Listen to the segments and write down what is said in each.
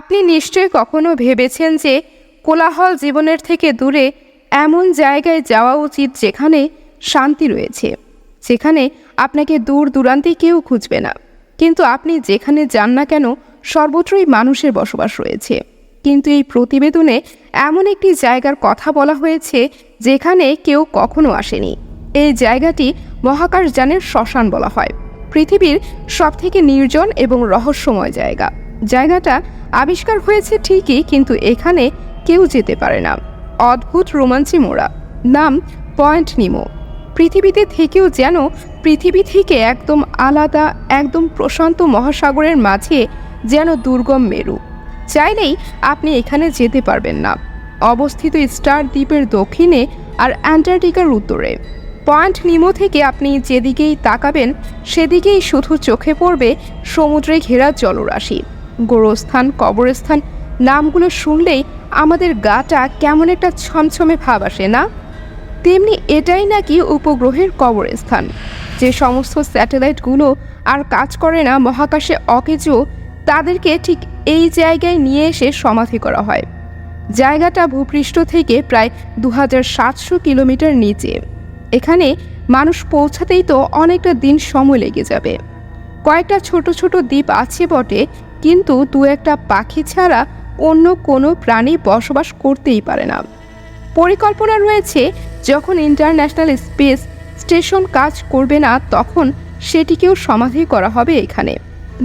আপনি নিশ্চয় কখনো ভেবেছেন যে কোলাহল জীবনের থেকে দূরে এমন জায়গায় যাওয়া উচিত যেখানে শান্তি রয়েছে, যেখানে আপনাকে দূর দূরান্তে কেউ খুঁজবে না। কিন্তু আপনি যেখানে যান না কেন, সর্বত্রই মানুষের বসবাস রয়েছে। কিন্তু এই প্রতিবেদনে এমন একটি জায়গার কথা বলা হয়েছে যেখানে কেউ কখনো আসেনি। এই জায়গাটি মহাকাশযানের শ্মশান বলা হয়। পৃথিবীর সবথেকে নির্জন এবং রহস্যময় জায়গা। জায়গাটা আবিষ্কার হয়েছে ঠিকই, কিন্তু এখানে কেউ যেতে পারে না। অদ্ভুত রোমাঞ্চে মোড়া। নাম পয়েন্ট নিমো। পৃথিবীতে থেকেও যেন পৃথিবী থেকে একদম আলাদা, একদম প্রশান্ত মহাসাগরের মাঝে যেন দুর্গম মেরু। চাইলেই আপনি এখানে যেতে পারবেন না। অবস্থিত স্টার দ্বীপের দক্ষিণে আর অ্যান্টার্কটিকার উত্তরে। পয়েন্ট নিমো থেকে আপনি যেদিকেই তাকাবেন, সেদিকেই শুধু চোখে পড়বে সমুদ্রে ঘেরা জলরাশি। গোরস্থান, কবরস্থান নামগুলো শুনলেই আমাদের গাটা কেমন একটা ছমছমে ভাব আসে, না? তেমনি এটাই নাকি উপগ্রহের কবরস্থান। যে সমস্ত স্যাটেলাইটগুলো আর কাজ করে না মহাকাশে অকেজো, তাদেরকে ঠিক এই জায়গায় নিয়ে এসে সমাধি করা হয়। জায়গাটা ভূপৃষ্ঠ থেকে প্রায় দু কিলোমিটার নিচে। এখানে মানুষ পৌঁছাতেই তো অনেকটা দিন সময় লেগে যাবে। কয়েকটা ছোট ছোট দ্বীপ আছে বটে কিন্তু দু একটা পাখি ছাড়া অন্য কোনো প্রাণী বসবাস করতেই পারে না। পরিকল্পনা রয়েছে, যখন ইন্টারন্যাশনাল স্পেস স্টেশন কাজ করবে না, তখন সেটিকেও সমাধি করা হবে এখানে।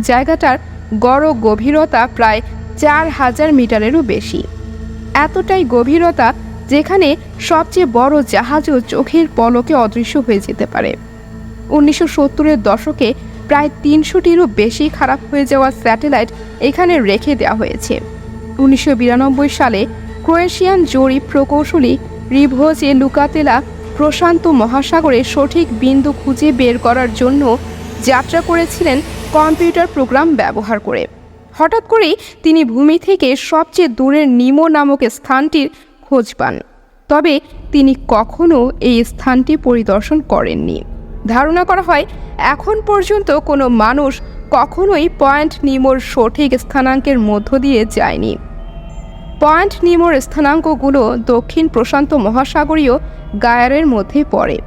জায়গাটার গড় গভীরতা প্রায় চার হাজার মিটারেরও বেশি। এতটাই গভীরতা যেখানে সবচেয়ে বড় জাহাজও চোখের পলকে অদৃশ্য হয়ে যেতে পারে। উনিশশো সত্তরের দশকে প্রায় তিনশোটিরও বেশি খারাপ হয়ে যাওয়া স্যাটেলাইট এখানে রেখে দেওয়া হয়েছে। উনিশশো বিরানব্বই সালে ক্রোয়েশিয়ান জরিপ প্রকৌশলী রিভোজে লুকাতেলা প্রশান্ত মহাসাগরে সঠিক বিন্দু খুঁজে বের করার জন্য যাত্রা করেছিলেন কম্পিউটার প্রোগ্রাম ব্যবহার করে। হঠাৎ করেই তিনি ভূমি থেকে সবচেয়ে দূরের নিমো নামক স্থানটির খোঁজ পান। তবে তিনি কখনও এই স্থানটি পরিদর্শন করেননি। ধারণা করা হয়, এখন পর্যন্ত কোনো মানুষ কখনোই পয়েন্ট নিমোর সঠিক স্থানাঙ্কের মধ্য দিয়ে যায়নি। পয়েন্ট নিমোর স্থানাঙ্কগুলো দক্ষিণ প্রশান্ত মহাসাগরীয় গায়ারের মধ্যে পড়ে,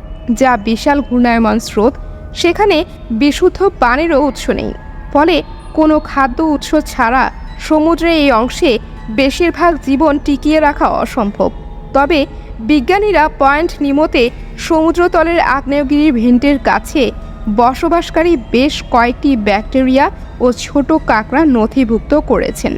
যা বিশাল ঘূর্ণায়মান স্রোত, সেখানে বিশুদ্ধ পানিরও উৎস নেই। ফলে কোনো খাদ্য উৎস ছাড়া সমুদ্রের এই অংশে বেশিরভাগ জীবন টিকিয়ে রাখা অসম্ভব। তবে বিজ্ঞানীরা পয়েন্ট নিমোতে সমুদ্রতলের আগ্নেয়গিরি ভেন্টের কাছে বসবাসকারী বেশ কয়েকটি ব্যাকটেরিয়া ও ছোট কাঁকড়া নথিভুক্ত করেছেন।